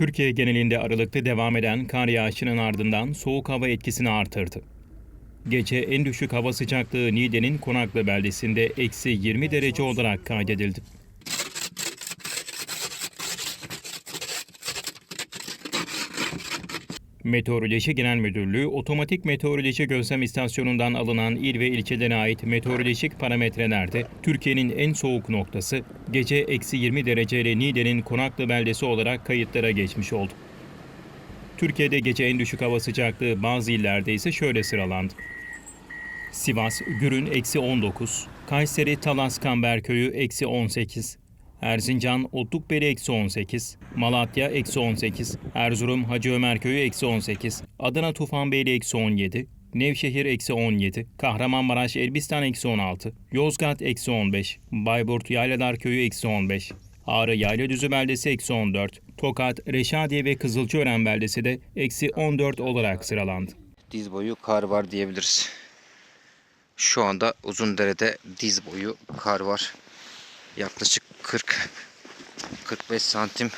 Türkiye genelinde aralıklı devam eden kar yağışının ardından soğuk hava etkisini artırdı. Gece en düşük hava sıcaklığı Niğde'nin Konaklı beldesinde eksi 20 derece olarak kaydedildi. Meteoroloji Genel Müdürlüğü, Otomatik Meteoroloji Gözlem İstasyonu'ndan alınan il ve ilçelere ait meteorolojik parametrelerde Türkiye'nin en soğuk noktası gece eksi 20 dereceyle Niğde'nin Konaklı beldesi olarak kayıtlara geçmiş oldu. Türkiye'de gece en düşük hava sıcaklığı bazı illerde ise şöyle sıralandı. Sivas, Gürün eksi 19, Kayseri, Talas, Kamberköy'ü eksi 18, Erzincan, Otlukbeli eksi 18, Malatya eksi 18, Erzurum, Hacı Ömerköy'ü eksi 18, Adana, Tufanbeyli eksi 17, Nevşehir eksi 17, Kahramanmaraş, Elbistan eksi 16, Yozgat eksi 15, Bayburt, Yayladar Köyü eksi 15, Ağrı Yayladüzü beldesi eksi 14, Tokat, Reşadiye ve Kızılçıören beldesi de eksi 14 olarak sıralandı. diz boyu kar var diyebiliriz. Şu anda Uzundere'de diz boyu kar var. Yaklaşık 40 45 santim